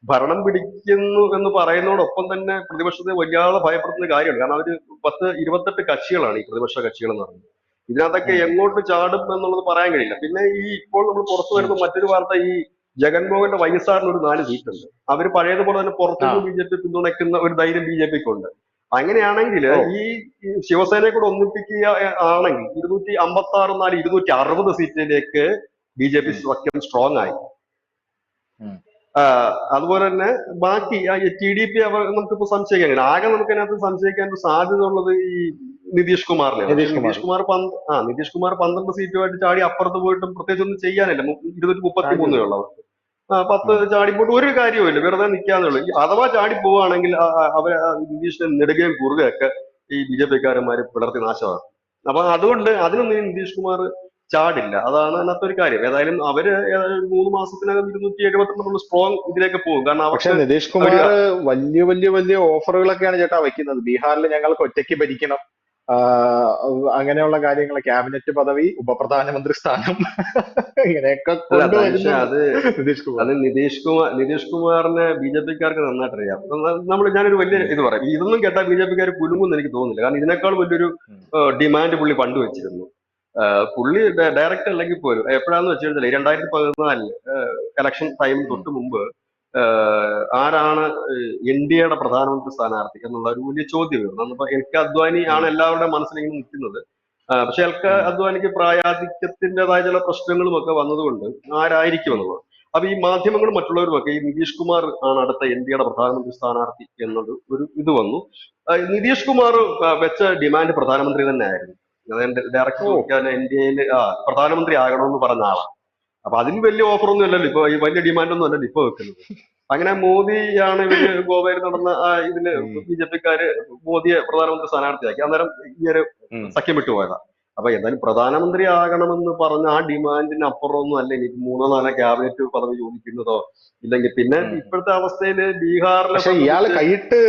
ഭരണം പിടിക്കുന്നു എന്ന് പറയുന്നതോടൊപ്പം തന്നെ പ്രതിപക്ഷത്തെ വലിയാളെ ഭയപ്പെടുത്തുന്ന കാര്യമാണ് കാരണം അവർ പത്ത് ഇരുപത്തെട്ട് കക്ഷികളാണ് ഈ പ്രതിപക്ഷ കക്ഷികൾ എന്ന് പറയുന്നത്. ഇതിനകത്തൊക്കെ എങ്ങോട്ട് ചാടും എന്നുള്ളത് പറയാൻ കഴിയില്ല. പിന്നെ ഈ ഇപ്പോൾ നമ്മൾ പുറത്തു വരുന്ന മറ്റൊരു വാർത്ത ഈ ജഗൻമോഹന്റെ വൈഎസ്ആറിന് ഒരു നാല് സീറ്റ് ഉണ്ട് അവർ പഴയതുപോലെ തന്നെ പുറത്തുനിന്ന് ബി ജെ പി പിന്തുണയ്ക്കുന്ന ഒരു ധൈര്യം ബി ജെ പിക്ക് ഉണ്ട് അങ്ങനെയാണെങ്കിൽ ഈ ശിവസേനയെ കൂടെ ഒന്നിപ്പിക്കുക ആണെങ്കിൽ ഇരുന്നൂറ്റി അമ്പത്തി ആറ് നാല് ഇരുന്നൂറ്റി അറുപത് സീറ്റിലേക്ക് ബി ജെ പി സഖ്യം സ്ട്രോങ് ആയി. അതുപോലെ തന്നെ ബാക്കി ടി ഡി പി അവർ നമുക്കിപ്പോ സംശയിക്കാൻ. ആകെ നമുക്ക് അതിനകത്ത് സംശയിക്കാൻ സാധ്യത ഉള്ളത് ഈ നിതീഷ് കുമാറിനെ. നിതീഷ് കുമാർ. പന്ത് ആ നിതീഷ് കുമാർ പന്ത്രണ്ട് സീറ്റുമായിട്ട് ചാടി അപ്പുറത്ത് പോയിട്ടും പ്രത്യേകിച്ച് ഒന്നും ചെയ്യാനില്ല ഇരുന്നൂറ്റി മുപ്പത്തി മൂന്നേ ഉള്ളവർ പത്ത് ചാടിപ്പോട്ട് ഒരു കാര്യവുമില്ല. വെറുതെ നിൽക്കാന്നേ ഉള്ളൂ അഥവാ ചാടി പോവുകയാണെങ്കിൽ ആ അവരെ നിതീഷിനെ നെടുകയും കുറുകയൊക്കെ ഈ ബി ജെ പിക്കാരന്മാര് പിളർത്തി നാശമാണ് അപ്പൊ അതുകൊണ്ട് അതിനൊന്നും നിതീഷ് കുമാർ ചാടില്ല. അതാണ് അതിനകത്ത് ഒരു കാര്യം. ഏതായാലും അവർ ഏതായാലും മൂന്ന് മാസത്തിനകം ഇരുന്നൂറ്റി എഴുപത്തിരണ്ട് സ്ട്രോങ് ഇതിലേക്ക് പോകും. കാരണം പക്ഷെ നിതീഷ് കുമാർ വലിയ വലിയ വലിയ ഓഫറുകളൊക്കെയാണ് ചേട്ടാ വെക്കുന്നത്. ബീഹാറിൽ ഞങ്ങൾക്ക് ഒറ്റയ്ക്ക് ഭരിക്കണം. അങ്ങനെയുള്ള കാര്യങ്ങൾ ക്യാബിനറ്റ് പദവി ഉപപ്രധാനമന്ത്രി സ്ഥാനം ഇങ്ങനെയൊക്കെ അത് നിതീഷ് കുമാർ. അത് നിതീഷ് കുമാർ നിതീഷ് കുമാറിനെ ബി ജെ പിക്കാർക്ക് നന്നായിട്ട് അറിയാം നമ്മൾ ഞാനൊരു വലിയ ഇത് പറയാം. ഇതൊന്നും കേട്ടാൽ ബി ജെ പിക്കാർ കുലുങ്ങുമെന്ന് എനിക്ക് തോന്നുന്നില്ല. കാരണം ഇതിനേക്കാൾ വലിയൊരു. ഡിമാൻഡ് പുള്ളി പണ്ട് വെച്ചിരുന്നു. പുള്ളി ഡയറക്റ്റ് അല്ലെങ്കിൽ പോലും എപ്പോഴാന്ന് വെച്ച് കഴിഞ്ഞാൽ രണ്ടായിരത്തി പതിനാലിൽ ഇലക്ഷൻ ടൈം തൊട്ട് മുമ്പ് ആരാണ് എൻ ഡി എയുടെ പ്രധാനമന്ത്രി സ്ഥാനാർത്ഥി എന്നുള്ള ഒരു വലിയ ചോദ്യമായിരുന്നു അന്നിപ്പോ എൽ കെ അദ്വാനി ആണ് എല്ലാവരുടെ മനസ്സിലിങ്ങനെ നിൽക്കുന്നത്. പക്ഷെ എൽ കെ അദ്വാനിക്ക് പ്രായാധിക്യത്തിന്റെതായ ചില പ്രശ്നങ്ങളും ഒക്കെ വന്നതുകൊണ്ട് ആരായിരിക്കും എന്നുള്ളത് അപ്പൊ ഈ മാധ്യമങ്ങളും മറ്റുള്ളവരുമൊക്കെ ഈ നിതീഷ് കുമാർ ആണ് അടുത്ത എൻ ഡി എയുടെ പ്രധാനമന്ത്രി സ്ഥാനാർത്ഥി എന്നത് ഒരു ഇത് വന്നു. നിതീഷ് കുമാർ വെച്ച ഡിമാൻഡ് പ്രധാനമന്ത്രി തന്നെ ആയിരുന്നു അതായത് ഡയറക്ടർ എൻ ഡി എയിൽ പ്രധാനമന്ത്രി ആകണമെന്ന് പറഞ്ഞ ആളാണ്. അപ്പൊ അതിന് വലിയ ഓഫർ ഒന്നും അല്ലല്ലോ. ഇപ്പൊ ഈ വലിയ ഡിമാൻഡ് ഒന്നും അല്ലല്ലോ ഇപ്പൊ വെക്കുന്നത്. അങ്ങനെ മോദിയാണ് ഇവർ ഗോവയിൽ നടന്ന ആ ഇതിൽ. ബി ജെ പിക്കാര് മോദിയെ പ്രധാനമന്ത്രി സ്ഥാനാർത്ഥിയാക്കി. അന്നേരം ഈ ഒരു സഖ്യം വിട്ടുപോയതാ അപ്പൊ എന്തായാലും പ്രധാനമന്ത്രി ആകണമെന്ന് പറഞ്ഞ ആ ഡിമാൻഡിന് അപ്പുറമൊന്നും അല്ല ഇനി മൂന്നോ നാലോ ക്യാബിനറ്റ് പദവി ചോദിക്കുന്നതോ ഇല്ലെങ്കിൽ പിന്നെ ഇപ്പോഴത്തെ അവസ്ഥയിൽ ബീഹാറിൽ ഇയാൾ കൈയിട്ട്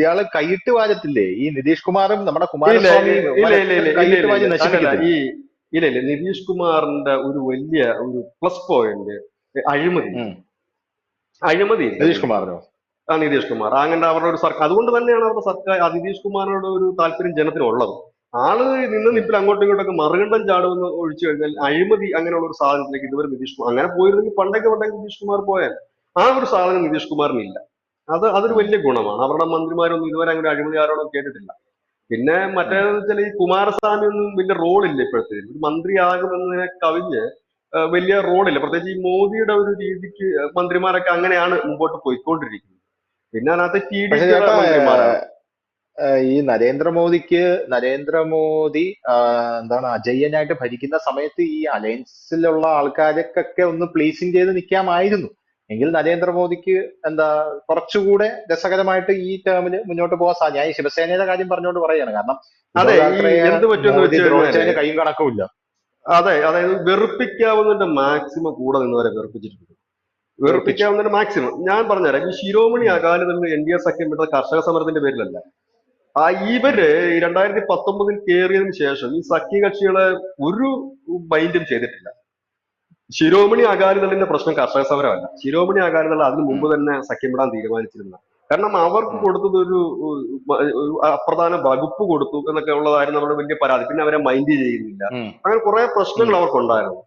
ഇയാൾ കൈയിട്ട് വാജത്തില്ലേ ഈ നിതീഷ് കുമാറും നമ്മുടെ കുമാരസ്വാമിയും കുമാരസ്വാമി ഈ ഇല്ല ഇല്ല നിതീഷ് കുമാറിന്റെ ഒരു വലിയ ഒരു പ്ലസ് പോയിന്റ് അഴിമതി. അഴിമതി. നിതീഷ് കുമാറിനോ? ആ നിതീഷ് കുമാർ. അങ്ങനെ അവരുടെ ഒരു സർക്കാർ അതുകൊണ്ട് തന്നെയാണ് അവരുടെ സർക്കാർ ആ നിതീഷ് കുമാറിനോട് ഒരു താല്പര്യം ജനത്തിനുള്ളത്. ആൾ നിന്ന് നിപ്പിൽ അങ്ങോട്ടും ഇങ്ങോട്ടൊക്കെ മറുകണ്ഠം ചാടുമെന്ന് ഒഴിച്ചു കഴിഞ്ഞാൽ അഴിമതി അങ്ങനെയുള്ള ഒരു സാധനത്തിലേക്ക് ഇതുവരെ നിതീഷ് കുമാർ അങ്ങനെ പോയിരുന്നെങ്കിൽ പണ്ടൊക്കെ പണ്ടൊക്കെ നിതീഷ് കുമാർ പോയാൽ ആ ഒരു സാധനം നിതീഷ് കുമാറിനില്ല. അത് അതൊരു വലിയ ഗുണമാണ്. അവരുടെ മന്ത്രിമാരൊന്നും ഇതുവരെ അങ്ങനെ അഴിമതി ആരോടും കേട്ടിട്ടില്ല. പിന്നെ മറ്റേതെന്ന് വെച്ചാൽ ഈ കുമാരസ്വാമി ഒന്നും വലിയ ഇല്ല ഇപ്പോഴത്തെ. ഒരു മന്ത്രിയാകുമെന്നതിനെ കവിഞ്ഞ് വലിയ റോളില്ല പ്രത്യേകിച്ച് ഈ മോദിയുടെ ഒരു രീതിക്ക് മന്ത്രിമാരൊക്കെ അങ്ങനെയാണ് മുമ്പോട്ട് പോയിക്കൊണ്ടിരിക്കുന്നത്. പിന്നെ അതിനകത്ത് ടി ഡി ഈ നരേന്ദ്രമോദിക്ക് നരേന്ദ്രമോദി എന്താണ് അജയ്യനായിട്ട് ഭരിക്കുന്ന സമയത്ത് ഈ അലയൻസിലുള്ള ആൾക്കാർക്കൊക്കെ ഒന്ന് പ്ലീസിങ് ചെയ്ത് നിൽക്കാമായിരുന്നു എങ്കിൽ നരേന്ദ്രമോദിക്ക് എന്താ കുറച്ചുകൂടെ രസകരമായിട്ട് ഈ ടേമിൽ മുന്നോട്ട് പോകാൻ സാധ്യത ഞാൻ ഈ ശിവസേനയുടെ കാര്യം പറഞ്ഞുകൊണ്ട് പറയാണ് കാരണം അതെ, എന്ത് പറ്റുമെന്ന് കൈയും കണക്കുമില്ല. അതെ അതായത് വെറുപ്പിക്കാവുന്നതിന്റെ മാക്സിമം കൂടെ നിന്ന് വരെ വെറുപ്പിച്ചിട്ടുണ്ട് വെറുപ്പിക്കാവുന്നതിന്റെ മാക്സിമം ഞാൻ പറഞ്ഞുതരാം ഈ ശിരോമണി അകാലിദളിന് എൻ ഡി എ സഖ്യം വിട്ട കർഷക സമരത്തിന്റെ പേരിലല്ല. ആ ഇവർ രണ്ടായിരത്തി പത്തൊമ്പതിൽ കയറിയതിനു ശേഷം ഈ സഖ്യകക്ഷികളെ ഒരു മൈൻഡും ചെയ്തിട്ടില്ല. ശിരോമണി അകാലിദളിന്റെ പ്രശ്നം കർഷക സമരമല്ല. ശിരോമണി അകാലിദൾ അതിനു മുമ്പ് തന്നെ സഖ്യമിടാൻ തീരുമാനിച്ചിരുന്ന കാരണം അവർക്ക് കൊടുത്തത് ഒരു അപ്രധാന വകുപ്പ് കൊടുത്തു എന്നൊക്കെ ഉള്ളതായിരുന്നു നമ്മുടെ വലിയ പരാതി. പിന്നെ അവരെ മൈൻഡ് ചെയ്യുന്നില്ല. അങ്ങനെ കുറെ പ്രശ്നങ്ങൾ അവർക്കുണ്ടായിരുന്നു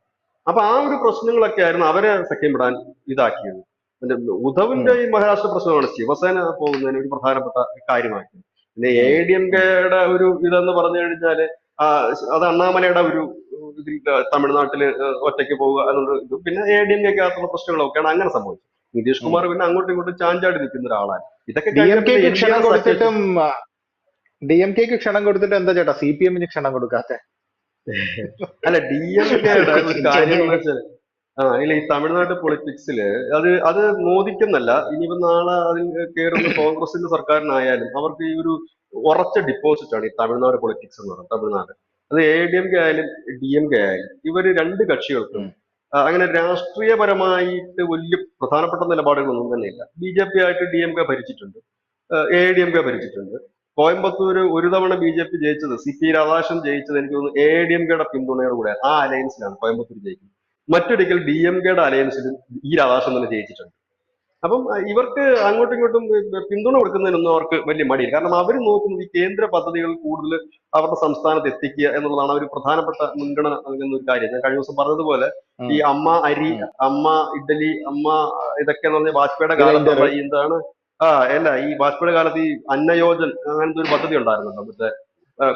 അപ്പൊ ആ ഒരു പ്രശ്നങ്ങളൊക്കെ ആയിരുന്നു അവരെ സഖ്യം വിടാൻ ഇതാക്കിയത് ഉദ്ധവിന്റെ ഈ മഹാരാഷ്ട്ര പ്രശ്നമാണ് ശിവസേന പോകുന്നതിന് ഒരു പ്രധാനപ്പെട്ട കാര്യമാക്കി പിന്നെ എ ഡി എം കെയുടെ ഒരു ഇതെന്ന് പറഞ്ഞു കഴിഞ്ഞാൽ അത് അണ്ണാമലയുടെ ഒരു ഇതിൽ തമിഴ്നാട്ടിൽ ഒറ്റയ്ക്ക് പോവുക എന്നുള്ള ഇത്. പിന്നെ എ ഡി എം കെക്ക് അകത്തുള്ള പ്രശ്നങ്ങളൊക്കെയാണ് അങ്ങനെ സംഭവിച്ചത്. നിതീഷ് കുമാർ പിന്നെ അങ്ങോട്ടും ഇങ്ങോട്ടും ചാഞ്ചാടി നിൽക്കുന്ന ഒരാളാണ്. ഇതൊക്കെ ക്ഷണം കൊടുത്തിട്ടും ഡി എം കെക്ക് ക്ഷണം കൊടുത്തിട്ട് എന്താ ചേട്ടാ? സി പി എമ്മിന് ക്ഷണം കൊടുക്കാത്തെ? <laughs> അല്ല ഡി എം കെയുടെ കാര്യം എന്ന് വെച്ചാൽ ആ ഇല്ല ഈ തമിഴ്നാട് പൊളിറ്റിക്സിൽ അത് അത് മോദിക്കെന്നല്ല. ഇനിയിപ്പോ നാളെ അതിൽ കയറുന്ന <coughs> കോൺഗ്രസിന്റെ സർക്കാരിനായാലും അവർക്ക് ഈ ഒരു ഉറച്ച ഡിപ്പോസിറ്റ് ആണ് ഈ തമിഴ്നാട് പൊളിറ്റിക്സ് എന്ന് പറയുന്നത് തമിഴ്നാട്. അത് എ ഡി എം കെ ആയാലും ഡി എം കെ ആയാലും ഇവർ രണ്ട് കക്ഷികൾക്കും അങ്ങനെ രാഷ്ട്രീയപരമായിട്ട് വലിയ പ്രധാനപ്പെട്ട നിലപാടുകളൊന്നും തന്നെ ഇല്ല ബി ജെ പി ആയിട്ട് ഡി എം കെ ഭരിച്ചിട്ടുണ്ട്. എ ഡി എം കെ ഭരിച്ചിട്ടുണ്ട്. കോയമ്പത്തൂര് ഒരു തവണ ബി ജെ പി ജയിച്ചത് സി പി രാധാകൃഷ്ണൻ ജയിച്ചത് എനിക്ക് തോന്നുന്നു എ ഡി എം കെയുടെ പിന്തുണയോടുകൂടെ ആ അലയൻസിലാണ് കോയമ്പത്തൂർ ജയിക്കുന്നത്. മറ്റൊരിക്കൽ ഡി എം കെയുടെ അലയൻസിലും ഈ രാധാകൃഷ്ണൻ തന്നെ ജയിച്ചിട്ടുണ്ട്. അപ്പം ഇവർക്ക് അങ്ങോട്ടും ഇങ്ങോട്ടും പിന്തുണ കൊടുക്കുന്നതിനൊന്നും അവർക്ക് വലിയ മടിയില്ല. കാരണം അവർ നോക്കുന്നത് ഈ കേന്ദ്ര പദ്ധതികൾ കൂടുതൽ അവരുടെ സംസ്ഥാനത്ത് എത്തിക്കുക എന്നുള്ളതാണ് അവർ പ്രധാനപ്പെട്ട മുൻഗണന നൽകുന്ന ഒരു കാര്യം. ഞാൻ കഴിഞ്ഞ ദിവസം പറഞ്ഞതുപോലെ ഈ അമ്മ അരി അമ്മ ഇഡലി അമ്മ ഇതൊക്കെ എന്ന് പറഞ്ഞാൽ വാജ്പേയിയുടെ കാലത്ത്. എന്താണ്? ആ അല്ല ഈ വാജ്പേയിയുടെ കാലത്ത് ഈ അന്നയോജൻ അങ്ങനത്തെ ഒരു പദ്ധതി ഉണ്ടായിരുന്നല്ലോ. മറ്റേ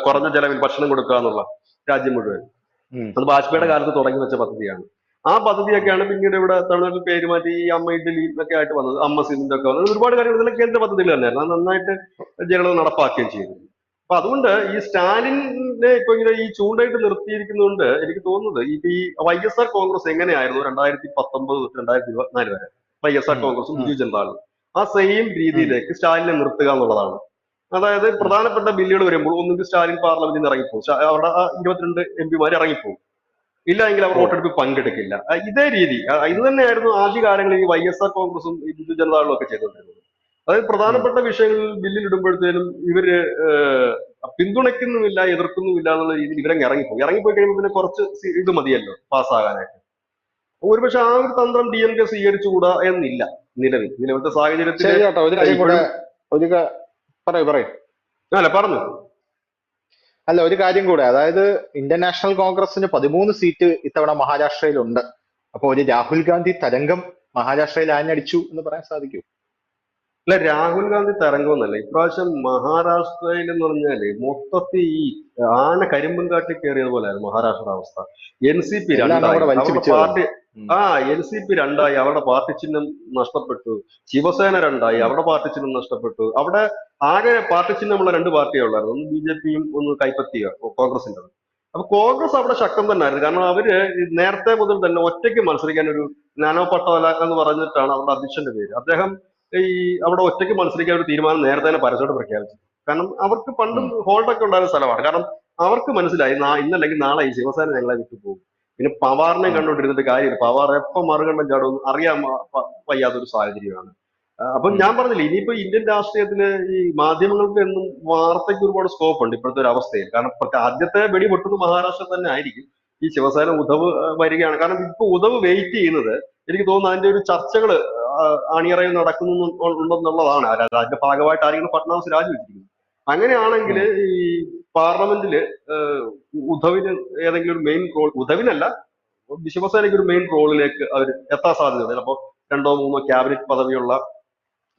കുറഞ്ഞ ചെലവിൽ ഭക്ഷണം കൊടുക്കുക എന്നുള്ള രാജ്യം മുഴുവൻ. അത് വാജ്പേയിയുടെ കാലത്ത് തുടങ്ങി വെച്ച പദ്ധതിയാണ്. ആ പദ്ധതിയൊക്കെയാണ് പിന്നീട് ഇവിടെ തമിഴ്നാട്ടിൽ പേര് മാറ്റി ഈ അമ്മ ഇഡ്ഡലി ഒക്കെ ആയിട്ട് വന്നത്. അമ്മ സിമന്റ് ഒക്കെ വന്നത്. ഒരുപാട് കാര്യങ്ങൾ ഇതെല്ലാം കേന്ദ്ര പദ്ധതികൾ തന്നെയായിരുന്നു. അത് നന്നായിട്ട് ജനങ്ങൾ നടപ്പാക്കുകയും ചെയ്തു. അപ്പൊ അതുകൊണ്ട് ഈ സ്റ്റാലിനെ ഇപ്പൊ ഇങ്ങനെ ഈ ചൂണ്ടായിട്ട് നിർത്തിയിരിക്കുന്നതുകൊണ്ട് എനിക്ക് തോന്നുന്നത് ഇപ്പൊ ഈ വൈ എസ് ആർ കോൺഗ്രസ് എങ്ങനെയായിരുന്നു രണ്ടായിരത്തി പത്തൊമ്പത് തൊട്ട് രണ്ടായിരത്തി ഇരുപത്തിനാല് വരെ? Y S R. കോൺഗ്രസും ബിജു ജനതാളും ആ സെയിം രീതിയിലേക്ക് സ്റ്റാലിനെ നിർത്തുക എന്നുള്ളതാണ്. അതായത് പ്രധാനപ്പെട്ട ബില്ലുകൾ വരുമ്പോൾ ഒന്നുകിൽ സ്റ്റാലിൻ പാർലമെന്റിൽ നിന്ന് ഇറങ്ങിപ്പോകും. ആ ഇരുപത്തിരണ്ട് എം പിമാർ ഇറങ്ങിപ്പോകും. ഇല്ല എങ്കിൽ അവർ വോട്ട് വോട്ടെടുപ്പിൽ പങ്കെടുക്കില്ല. ഇതേ രീതി. ഇത് തന്നെയായിരുന്നു ആദ്യകാലങ്ങളിൽ ഈ വൈ എസ് ആർ കോൺഗ്രസും ഹിന്ദു ബിജു ജനതാദളും ഒക്കെ ചെയ്തുകൊണ്ടിരുന്നത്. അതായത് പ്രധാനപ്പെട്ട വിഷയങ്ങളിൽ ബില്ലിൽ ഇടുമ്പോഴത്തേനും ഇവർ പിന്തുണയ്ക്കുന്നുമില്ല എതിർക്കുന്നുമില്ല എന്നുള്ള രീതിയിൽ ഇവരങ്ങ് ഇറങ്ങിപ്പോയി. ഇറങ്ങിപ്പോയി കഴിയുമ്പോൾ പിന്നെ കുറച്ച് ഇത് മതിയല്ലോ പാസ്സാകാനായിട്ട്. ഒരുപക്ഷെ ആ ഒരു തന്ത്രം ഡി എം കെ സ്വീകരിച്ചുകൂടാ എന്നില്ല നിലവിൽ. നിലവിലത്തെ സാഹചര്യത്തിൽ അല്ല പറഞ്ഞു. അല്ല ഒരു കാര്യം കൂടെ. അതായത് ഇന്ത്യൻ നാഷണൽ കോൺഗ്രസിന് പതിമൂന്ന് സീറ്റ് ഇത്തവണ മഹാരാഷ്ട്രയിലുണ്ട്. അപ്പൊ ഒരു രാഹുൽ ഗാന്ധി തരംഗം മഹാരാഷ്ട്രയിൽ ആഞ്ഞടിച്ചു എന്ന് പറയാൻ സാധിക്കൂ. അല്ല രാഹുൽ ഗാന്ധി തരംഗമൊന്നല്ല ഇപ്രാവശ്യം മഹാരാഷ്ട്രയിൽ എന്ന് പറഞ്ഞാൽ മൊത്തത്തിൽ ഈ ആന കരിമ്പും കാട്ടി കയറിയത് പോലെയായിരുന്നു മഹാരാഷ്ട്ര അവസ്ഥ. എൻ സി പി പിടിച്ചത്. പാർട്ടി. ആ എൻ സി പി രണ്ടായി. അവരുടെ പാർട്ടി ചിഹ്നം നഷ്ടപ്പെട്ടു. ശിവസേന രണ്ടായി. അവരുടെ പാർട്ടി ചിഹ്നം നഷ്ടപ്പെട്ടു. അവിടെ ആകെ പാർട്ടി ചിഹ്നമുള്ള രണ്ട് പാർട്ടിയേ ഉള്ളായിരുന്നു. ഒന്ന് ബി ജെ പിയും ഒന്ന് കൈപ്പത്തിയ കോൺഗ്രസിന്റെ അപ്പൊ കോൺഗ്രസ് അവിടെ ശക്തം തന്നെയായിരുന്നു കാരണം അവർ നേരത്തെ മുതൽ തന്നെ ഒറ്റയ്ക്ക് മത്സരിക്കാൻ ഒരു നാനോ പട്ടോല എന്ന് പറഞ്ഞിട്ടാണ് അവരുടെ അധ്യക്ഷന്റെ പേര്. അദ്ദേഹം ഈ അവിടെ ഒറ്റയ്ക്ക് മത്സരിക്കാൻ ഒരു തീരുമാനം നേരത്തെ തന്നെ പരസ്യമായിട്ട് പ്രഖ്യാപിച്ചു കാരണം അവർക്ക് പണ്ടും ഹോൾഡൊക്കെ ഉണ്ടായിരുന്ന സ്ഥലമാണ്. കാരണം അവർക്ക് മനസ്സിലായി ഇന്നല്ലെങ്കിൽ നാളെ ഈ ശിവസേന ഞങ്ങളെ വിട്ടു പോകും പിന്നെ പവാറിനെ. കണ്ടുകൊണ്ടിരുന്നിട്ട് കാര്യം പവാർ എപ്പോ മറുകണ്ഠം ചാടും അറിയാൻ വയ്യാത്തൊരു സാഹചര്യമാണ്. അപ്പൊ ഞാൻ പറഞ്ഞില്ല ഇനിയിപ്പോ ഇന്ത്യൻ രാഷ്ട്രീയത്തിൽ ഈ മാധ്യമങ്ങൾക്ക് എന്നും വാർത്തയ്ക്ക് ഒരുപാട് സ്കോപ്പ് ഉണ്ട് ഇപ്പോഴത്തെ ഒരു അവസ്ഥയിൽ. കാരണം ആദ്യത്തെ വെടി പൊട്ടുന്നത് മഹാരാഷ്ട്ര തന്നെ ആയിരിക്കും. ഈ ശിവസേന ഉദവ് വരികയാണ്. കാരണം ഇപ്പൊ ഉദവ് വെയിറ്റ് ചെയ്യുന്നത് എനിക്ക് തോന്നുന്നു അതിന്റെ ഒരു ചർച്ചകൾ അണിയറയിൽ നടക്കുന്നു ഉണ്ടെന്നുള്ളതാണ്. അതിന്റെ ഭാഗമായിട്ട് ആരെങ്കിലും ഫട്നാവിസ് രാജിവെച്ചിരിക്കുന്നു. അങ്ങനെയാണെങ്കിൽ ഈ പാർലമെന്റിൽ ഏഹ്, ഉദ്ധവിന് ഏതെങ്കിലും ഒരു മെയിൻ റോൾ ഉദ്ധവിനല്ല ശിവസേനയ്ക്ക് ഒരു മെയിൻ റോളിലേക്ക് അവർ എത്താൻ സാധ്യതയുണ്ട്. ചിലപ്പോൾ രണ്ടോ മൂന്നോ ക്യാബിനറ്റ് പദവിയുള്ള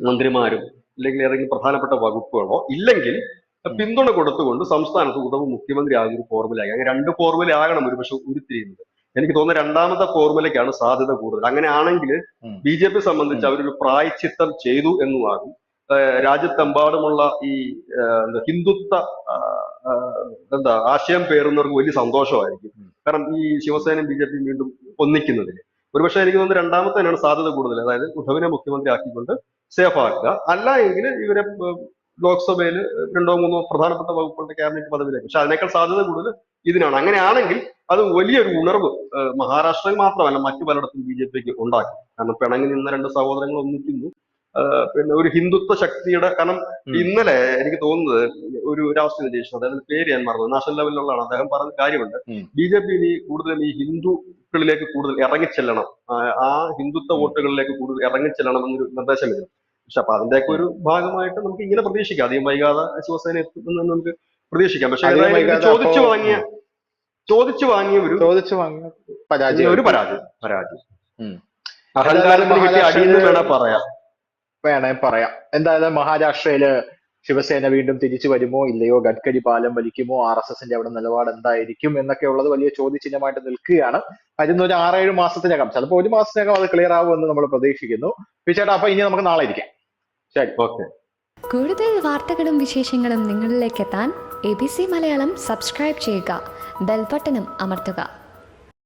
മന്ത്രിമാരും അല്ലെങ്കിൽ ഏതെങ്കിലും പ്രധാനപ്പെട്ട വകുപ്പുകളോ ഇല്ലെങ്കിൽ പിന്തുണ കൊടുത്തുകൊണ്ട് സംസ്ഥാനത്ത് ഉദ്ധവ് മുഖ്യമന്ത്രി ആകുന്ന ഒരു ഫോർമുലയായി അങ്ങനെ രണ്ട് ഫോർമുല ആകണം ഒരു പക്ഷെ ഉരുത്തിരിയുന്നത്. എനിക്ക് തോന്നുന്ന രണ്ടാമത്തെ ഫോർമുലയ്ക്കാണ് സാധ്യത കൂടുതൽ. അങ്ങനെയാണെങ്കിൽ. ബി ജെ പി സംബന്ധിച്ച്. അവരൊരു പ്രായച്ചിത്തം ചെയ്തു എന്നുമാകും രാജ്യത്തെമ്പാടുമുള്ള ഈ ഹിന്ദുത്വ എന്താ ആശയം പേറുന്നവർക്ക് വലിയ സന്തോഷമായിരിക്കും. കാരണം ഈ ശിവസേനയും ബി ജെ പിയും വീണ്ടും ഒന്നിക്കുന്നതിന് ഒരുപക്ഷെ എനിക്ക് തോന്നുന്നു രണ്ടാമത്തെ തന്നെയാണ് സാധ്യത കൂടുതൽ അതായത് ഉദ്ധവിനെ മുഖ്യമന്ത്രി ആക്കിക്കൊണ്ട് സേഫ് ആക്കുക. അല്ല എങ്കിൽ ഇവരെ ലോക്സഭയിൽ രണ്ടോ മൂന്നോ പ്രധാനപ്പെട്ട വകുപ്പുകളുടെ ക്യാബിനറ്റ് പദവിയിലേക്ക്. പക്ഷെ അതിനേക്കാൾ സാധ്യത കൂടുതൽ ഇതിനാണ്. അങ്ങനെയാണെങ്കിൽ അത് വലിയൊരു ഉണർവ് മഹാരാഷ്ട്രയിൽ മാത്രമല്ല മറ്റു പലയിടത്തും ബി ജെ പിക്ക് ഉണ്ടാക്കി. കാരണം പിണങ്ങി നിന്ന രണ്ട് സഹോദരങ്ങൾ ഒന്നിക്കുന്നു. പിന്നെ ഒരു ഹിന്ദുത്വ ശക്തിയുടെ കാരണം ഇന്നലെ എനിക്ക് തോന്നുന്നത് ഒരു രാഷ്ട്രീയ നിരീക്ഷണം അദ്ദേഹത്തിന്റെ പേര് ഞാൻ മറന്നു. നാഷണൽ ലെവലിലുള്ളതാണ്. അദ്ദേഹം പറഞ്ഞ കാര്യമുണ്ട്. ബി ജെ പി ഇനി കൂടുതലും ഈ ഹിന്ദുക്കളിലേക്ക് കൂടുതൽ ഇറങ്ങിച്ചെല്ലണം. ആ, ഹിന്ദുത്വ വോട്ടുകളിലേക്ക് കൂടുതൽ ഇറങ്ങിച്ചെല്ലണം എന്നൊരു നിർദ്ദേശം വരും പക്ഷെ അപ്പൊ അതിന്റെയൊക്കെ ഒരു ഭാഗമായിട്ട് നമുക്ക് ഇങ്ങനെ പ്രതീക്ഷിക്കാം. അധികം വൈകാതെ ശിവസേന എത്തുമെന്ന് നമുക്ക് പ്രതീക്ഷിക്കാം. പക്ഷെ ചോദിച്ചു വാങ്ങിയ ചോദിച്ചു വാങ്ങിയ ഒരു ചോദിച്ചു വാങ്ങിയ പരാജയം. ഒരു പരാജയം. പരാജയം. അഹങ്കാരം അഹങ്കാരത്തിന് കിട്ടിയ അടിയെന്ന് വേണം പറയാം. വേണേ പറയാം. എന്തായാലും മഹാരാഷ്ട്രയിൽ ശിവസേന വീണ്ടും തിരിച്ചു വരുമോ? ഇല്ലയോ? ഗഡ്കരി പാലം വലിക്കുമോ? ആർ എസ് എസിന്റെ അവിടെ നിലപാട് എന്തായിരിക്കും? എന്നൊക്കെ ഉള്ളത് വലിയ ചോദ്യചിഹ്നമായിട്ട് നിൽക്കുകയാണ്. വരുന്ന ഒരു ആറേഴ് മാസത്തിനകം ചിലപ്പോൾ ഒരു മാസത്തിനകം അത് ക്ലിയർ ആവുമെന്ന് നമ്മൾ പ്രതീക്ഷിക്കുന്നു. വിശേഷം അപ്പൊ ഇനി നമുക്ക് നാളെ ഇരിക്കാം. ശരി. ഓക്കെ. കൂടുതൽ വാർത്തകളും വിശേഷങ്ങളും നിങ്ങളിലേക്ക് എത്താൻ A B C Malayalam subscribe ചെയ്യുക. ബെൽബട്ടനും അമർത്തുക.